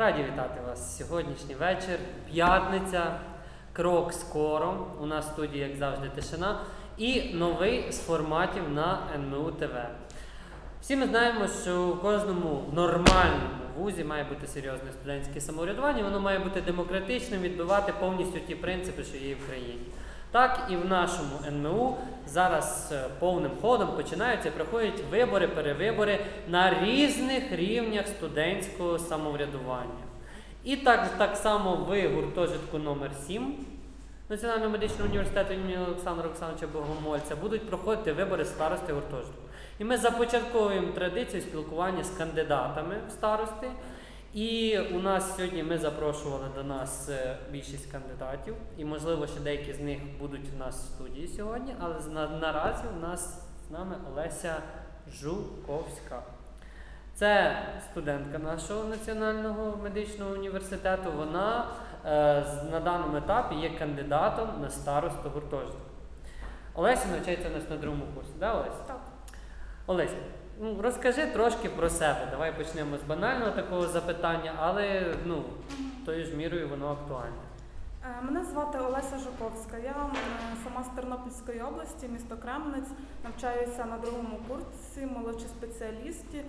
Раді вітати вас сьогоднішній вечір. П'ятниця, крок скоро. У нас в студії, як завжди, тишина. І новий з форматів на НМУ ТВ. Всі ми знаємо, що у кожному нормальному вузі має бути серйозне студентське самоврядування, воно має бути демократичним, відбивати повністю ті принципи, що є в країні. Так і в нашому НМУ зараз е, повним ходом починаються проходять вибори, перевибори на різних рівнях студентського самоврядування. І так, так само ви гуртожитку номер 7 Національного медичного університету імені Олександра Олександровича Богомольця будуть проходити вибори старости гуртожитку. І ми започатковуємо традицію спілкування з кандидатами в старости. І у нас сьогодні ми запрошували до нас е, більшість кандидатів, і можливо ще деякі з них будуть у нас в студії сьогодні, але наразі у нас з нами Олеся Жуковська. Це студентка нашого національного медичного університету. Вона е, на даному етапі є кандидатом на старосту гуртожитку. Олеся навчається у нас на другому курсі, да, Олеся? Так. Олеся, ну, розкажи трошки про себе. Давай почнемо з банального такого запитання, але ну, тою ж мірою воно актуальне. Е, Мене звати Олеся Жуковська. Я сама з Тернопільської області, місто Кремнець. Навчаюся на другому курсі, молодші спеціалісти.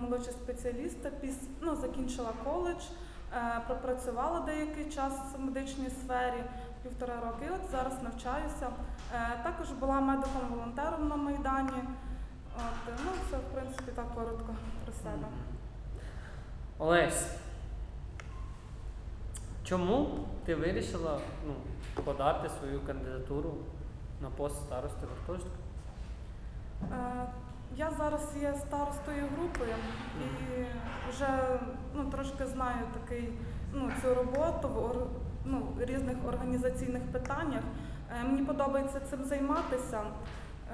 Молодші спеціаліста, піс, ну, закінчила коледж, е, пропрацювала деякий час в медичній сфері, півтора роки. І от зараз навчаюся. Е, Також була медиком-волонтером на Майдані. От, ну, це, в принципі, так коротко про себе. Олесь, чому ти вирішила ну, подати свою кандидатуру на пост старости гуртожитку? Е, Я зараз є старостою групи і вже ну, трошки знаю такий, ну, цю роботу в ор- ну, різних організаційних питаннях. Е, Мені подобається цим займатися.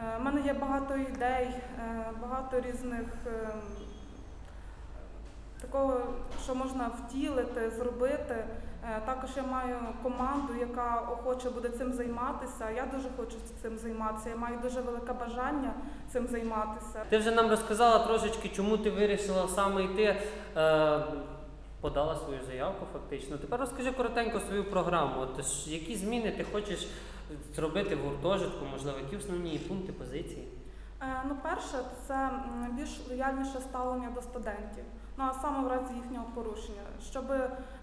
Е, У мене є багато ідей, е, багато різних е, такого, що можна втілити, зробити. Е, Також я маю команду, яка охоче буде цим займатися. Я дуже хочу цим займатися. Я маю дуже велике бажання цим займатися. Ти вже нам розказала трошечки, чому ти вирішила саме йти. Е, подала свою заявку фактично. Тепер розкажи коротенько свою програму. От, які зміни ти хочеш зробити в гуртожитку, можливо, які основні пункти позиції? Е, Ну, перше, це більш лояльніше ставлення до студентів. Ну а саме в разі їхнього порушення, щоб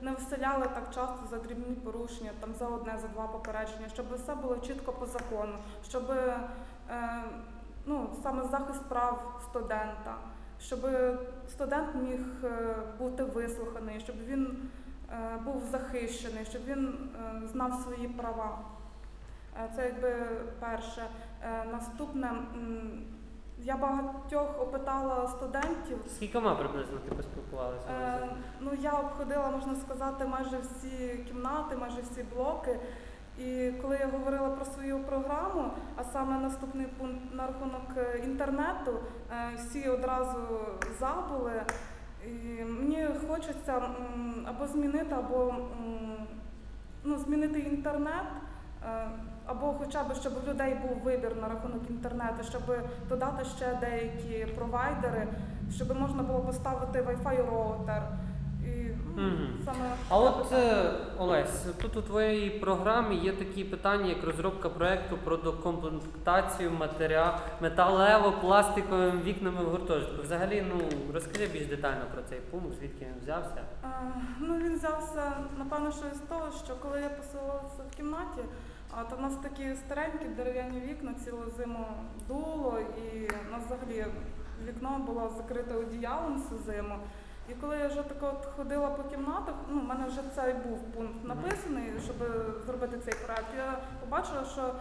не вселяли так часто за дрібні порушення, там за одне, за два попередження, щоб все було чітко по закону, щоб е, ну, саме захист прав студента, щоб студент міг е, бути вислуханий, щоб він е, був захищений, щоб він е, знав свої права. Е, Це якби перше. Е, Наступне, я багатьох опитала студентів. З кількома приблизно ти поспілкувалася? Е, Ну, я обходила, можна сказати, майже всі кімнати, майже всі блоки. І коли я говорила про свою програму, а саме наступний пункт на рахунок е, інтернету, е, всі одразу забули. І мені хочеться м, або змінити, або м, ну, змінити інтернет, або хоча б щоб у людей був вибір на рахунок інтернету, щоб додати ще деякі провайдери, щоб можна було поставити Wi-Fi роутер. І ну, саме А от питання. е, Олесь, тут у твоїй програмі є такі питання, як розробка проекту про докомплектацію матеріал металево-пластиковими вікнами в гуртожитку. Взагалі, ну розкажи більш детально про цей пункт, звідки він взявся. Е, Ну, він взявся, напевно, що із того, що коли я поселилася в кімнаті, а, то в нас такі старенькі дерев'яні вікна цілу зиму дуло, і у нас взагалі вікно було закрите одіялом всю зиму. І коли я вже так от ходила по кімнатах, ну, в мене вже цей був пункт написаний, щоб зробити цей проект, я побачила, що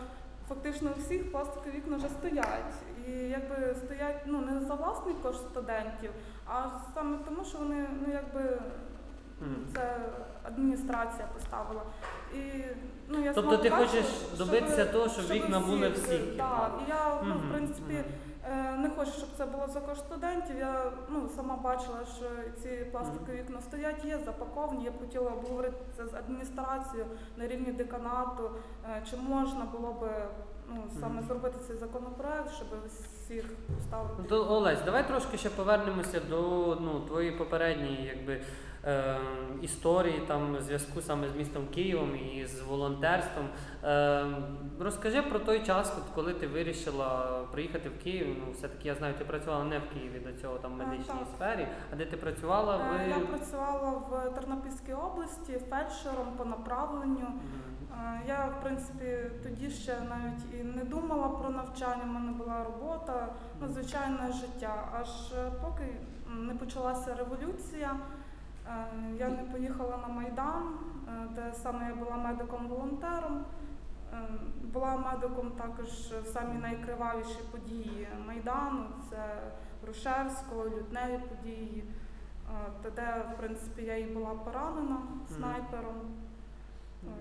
фактично у всіх пластикові вікна вже стоять. І якби стоять ну, не за власний кошт студентів, а саме тому, що вони ну, якби. Це адміністрація поставила. І, ну, я Тобто ти хочеш щоб- добитися того, щоб вікна були всіх Так, і я ну, Мгм, в принципі мгм. е, не хочу, щоб це було за кошт студентів. Я ну, сама бачила, що ці пластикові вікна стоять, є запаковані. Я б хотіла обговорити це з адміністрацією на рівні деканату, е, чи можна було би ну, саме Мгм. зробити цей законопроект, щоб всіх поставити. Ну, То Олесь, давай трошки ще повернемося до ну, твоєї попередньої якби, е, історії там зв'язку саме з містом Києвом і з волонтерством. Е, розкажи про той час, от коли ти вирішила приїхати в Київ. Ну, все-таки я знаю, ти працювала не в Києві до цього там в Е, медичній так. сфері, а де ти працювала Е, Я працювала в Тернопільській області фельдшером по направленню. Е, Я, в принципі, тоді ще навіть і не думала про навчання, в мене була робота, ну, звичайне життя. Аж поки не почалася революція, я не поїхала на Майдан, е, де саме я була медиком-волонтером. Е, Була медиком також в самі найкривавіші події Майдану, це Грушевського, лютневі події, е, де, в принципі, я і була поранена снайпером.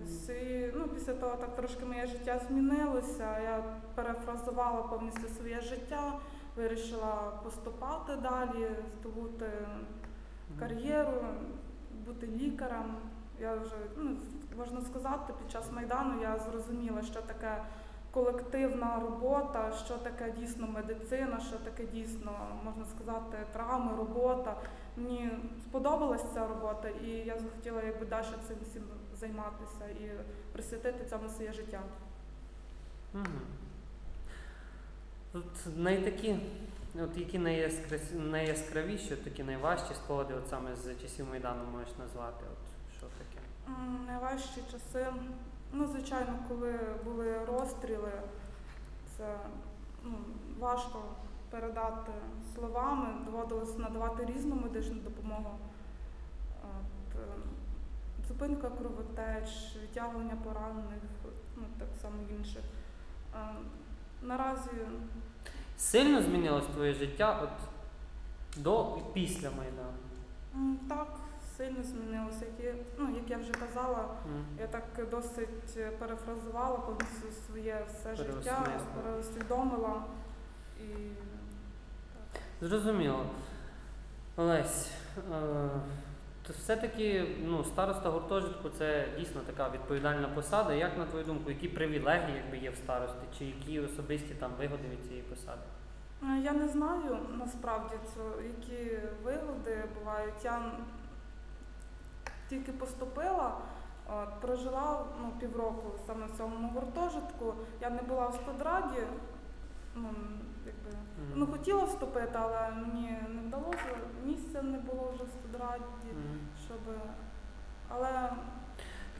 Ось, і, ну, після того так трошки моє життя змінилося. Я перефразувала повністю своє життя, вирішила поступати далі, здобути кар'єру, бути лікарем. Я вже, ну, можна сказати, під час Майдану я зрозуміла, що таке колективна робота, що таке дійсно медицина, що таке дійсно, можна сказати, травми, робота. Мені сподобалася ця робота, і я захотіла якби далі цим всім займатися і присвятити цьому своє життя. Мгм. От найтакі, от які найяскра- найяскравіші, такі найважчі спогади, от саме з часів Майдану можеш назвати. От що таке? Найважчі часи, ну, звичайно, коли були розстріли, це ну, важко передати словами, доводилось надавати різну медичну допомогу. От, е, зупинка кровотеч, відтягування поранених, ну, так само інших. Е, Наразі Сильно змінилось твоє життя от до і після Майдану? м, так сильно змінилося. Як я, ну, як я вже казала, М. Я так досить е, перефразувала повністю своє все життя, Переосмислила. переусвідомила і. Зрозуміло. Олесь, е, все-таки ну, староста гуртожитку це дійсно така відповідальна посада. Як на твою думку, які привілегії якби, є в старості, чи які особисті там вигоди від цієї посади? Е, Я не знаю насправді це, які вигоди бувають. Я тільки поступила, от, прожила ну, півроку саме в цьому гуртожитку. Я не була в студраді. Ну, якби, ну, хотіла вступити, але мені не вдалося. Місця не було вже в студраді. Мгм. щоб. Але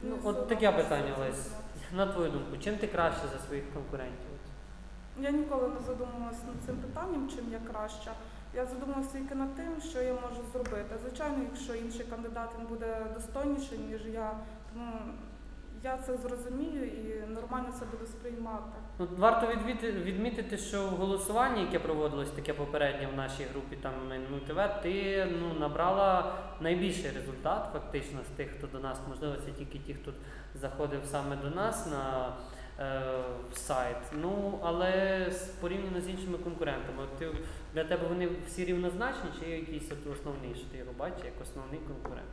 Ну, от таке питання, цим Лесь. займатися. На твою думку, чим ти краще за своїх конкурентів? Я ніколи не задумувалася над цим питанням, чим я краща. Я задумалася тільки над тим, що я можу зробити. Звичайно, якщо інший кандидат він буде достойніший, ніж я, тому я це зрозумію і нормально це буду сприймати. Ну, варто відміти, відмітити, що в голосуванні, яке проводилось таке попереднє в нашій групі там НМУ ТВ, ти ну, набрала найбільший результат фактично з тих, хто до нас, можливо, це тільки ті, хто заходив саме до нас на е, сайт. Ну, але порівняно з іншими конкурентами, ти, для тебе вони всі рівнозначні, чи є якийсь от основний, що ти його бачиш як основний конкурент?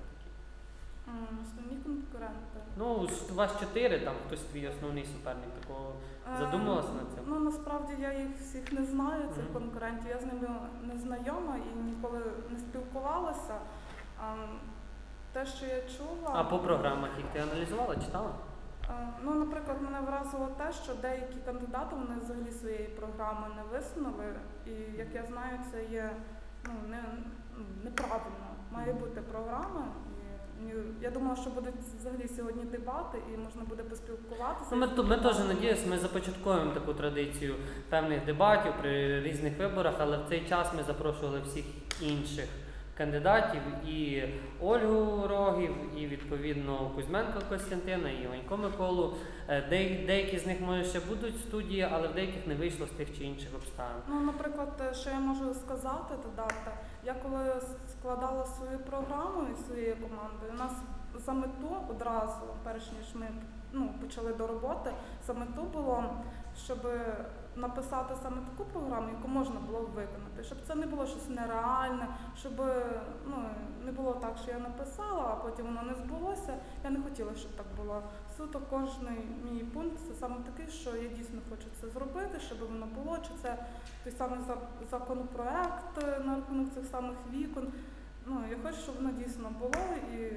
Основні конкуренти. Ну, у вас чотири, там хтось твій основний суперник такого. Е, Задумалась над цим? Ну насправді я їх всіх не знаю, цих Мгм. конкурентів. Я з ними не знайома і ніколи не спілкувалася. А, те, що я чула. А по програмах їх ти аналізувала, читала? Е, Ну, наприклад, мене вразило те, що деякі кандидати вони взагалі своєї програми не висунули, і як я знаю, це є ну, не, ну, неправильно. Має бути програма. Я думала, що будуть взагалі сьогодні дебати, і можна буде поспілкуватися. Ну, ми, ми теж надіюся, ми започаткуємо таку традицію певних дебатів при різних виборах, але в цей час ми запрошували всіх інших кандидатів і Ольгу Рогів, і відповідно Кузьменка Костянтина, і Іванько Миколу. Е, Де, деякі з них може ще будуть в студії, але в деяких не вийшло з тих чи інших обставин. Ну, наприклад, що я можу сказати, додати, я коли складала свою програму із своєю командою, у нас за мету одразу, перш ніж ми ну, почали до роботи, за мету було, щоб написати саме таку програму, яку можна було виконати, щоб це не було щось нереальне, щоб ну, не було так, що я написала, а потім воно не збулося. Я не хотіла, щоб так було. Суто кожний мій пункт це саме такий, що я дійсно хочу це зробити, щоб воно було, чи це той самий законопроект е, на рахунок цих самих вікон. Ну, я хочу, щоб воно дійсно було і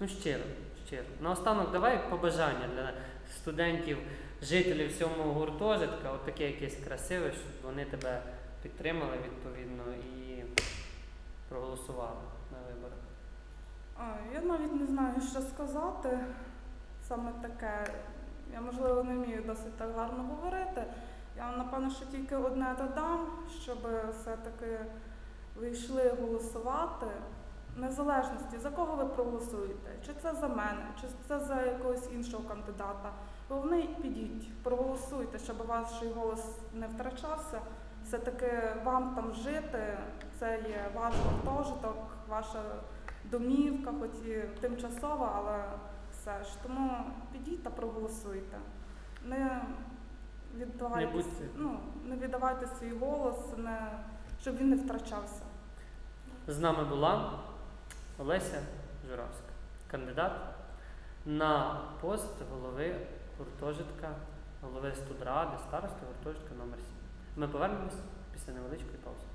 Ну, щиро, щиро. Наостанок, давай побажання для студентів, жителів сьомого гуртожитка, от таке якесь красиве, щоб вони тебе підтримали відповідно і проголосували на виборах. Я навіть не знаю, що сказати. Саме таке. Я, можливо, не вмію досить так гарно говорити. Я напевно, що тільки одне додам, щоб все-таки ви йшли голосувати. Незалежності, за кого ви проголосуєте, чи це за мене, чи це за якогось іншого кандидата. Головне, підіть, проголосуйте, щоб ваш голос не втрачався. Все-таки вам там жити, це є ваш гуртожиток, ваша домівка, хоч і тимчасова, але все ж. Тому підіть та проголосуйте. Не віддавайте, не ну, не віддавайте свій голос, не, щоб він не втрачався. З нами була Олеся Журавська, кандидат на пост голови гуртожитка, голови студради, старості гуртожитка номер 7 Ми повернемось після невеличкої паузи.